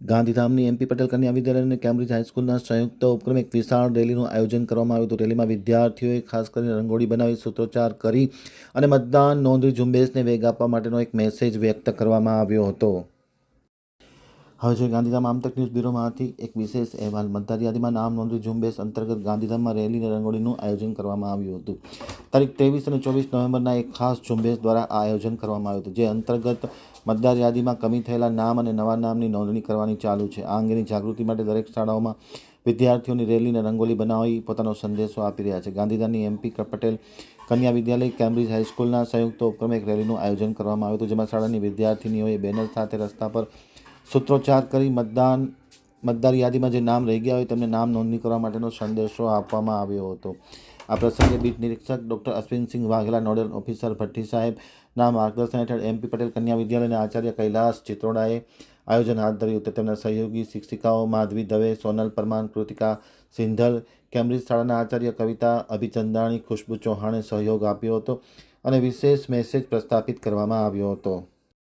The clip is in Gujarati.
ગાંધીધામની એમપી પટેલ કન્યા વિદ્યાલય અને કેમ્બ્રિજ હાઈસ્કૂલના સંયુક્ત ઉપક્રમે એક વિશાળ રેલીનું આયોજન કરવામાં આવ્યું હતું. રેલીમાં વિદ્યાર્થીઓએ ખાસ કરીને રંગોળી બનાવી, સૂત્રોચ્ચાર કરી અને મતદાન નોંધણી ઝુંબેશને વેગ આપવા માટેનો એક મેસેજ વ્યક્ત કરવામાં આવ્યો હતો. હવે જો ગાંધીધામ આમતક ન્યૂઝ બ્યુરોમાંથી એક વિશેષ અહેવાલ. મતદાર યાદીમાં નામ નોંધણી ઝુંબેશ અંતર્ગત ગાંધીધામમાં રેલી અને રંગોળીનું આયોજન કરવામાં આવ્યું હતું. તારીખ ત્રેવીસ અને ચોવીસ નવેમ્બરના એક ખાસ ઝુંબેશ દ્વારા આ આયોજન કરવામાં આવ્યું હતું, જે અંતર્ગત મતદાર યાદીમાં કમી થયેલા નામ અને નવા નામની નોંધણી કરવાની ચાલુ છે. આ અંગેની જાગૃતિ માટે દરેક શાળાઓમાં વિદ્યાર્થીઓની રેલી અને રંગોળી બનાવી પોતાનો સંદેશો આપી રહ્યા છે. ગાંધીધામની એમપી પટેલ કન્યા વિદ્યાલય, કેમ્બ્રિજ હાઈસ્કૂલના સંયુક્ત ઉપક્રમે એક રેલીનું આયોજન કરવામાં આવ્યું હતું, જેમાં શાળાની વિદ્યાર્થીનીઓએ બેનર સાથે રસ્તા પર સૂત્રોચ્ચાર કરી મતદાન, મતદાર યાદીમાં જે નામ રહી ગયા હોય તેમને નામ નોંધણી કરવા માટેનો સંદેશો આપવામાં આવ્યો હતો. આ પ્રસંગે બીટ નિરીક્ષક doctor Ashwinsinh Vaghela, nodal officer Bhatti સાહેબના માર્ગદર્શન હેઠળ એમપી પટેલ, કન્યા વિદ્યાલયના આચાર્ય કૈલાસ ચિત્રોડાએ આયોજન હાથ ધર્યું હતું. તેમના સહયોગી શિક્ષિકાઓ માધવી દવે, સોનલ પરમાર, કૃતિકા સિંધલ, કેમ્બ્રિજ શાળાના આચાર્ય કવિતા અભિચંદાણી, ખુશ્બુ ચૌહાણે સહયોગ આપ્યો હતો અને વિશેષ મેસેજ પ્રસ્થાપિત કરવામાં આવ્યો હતો.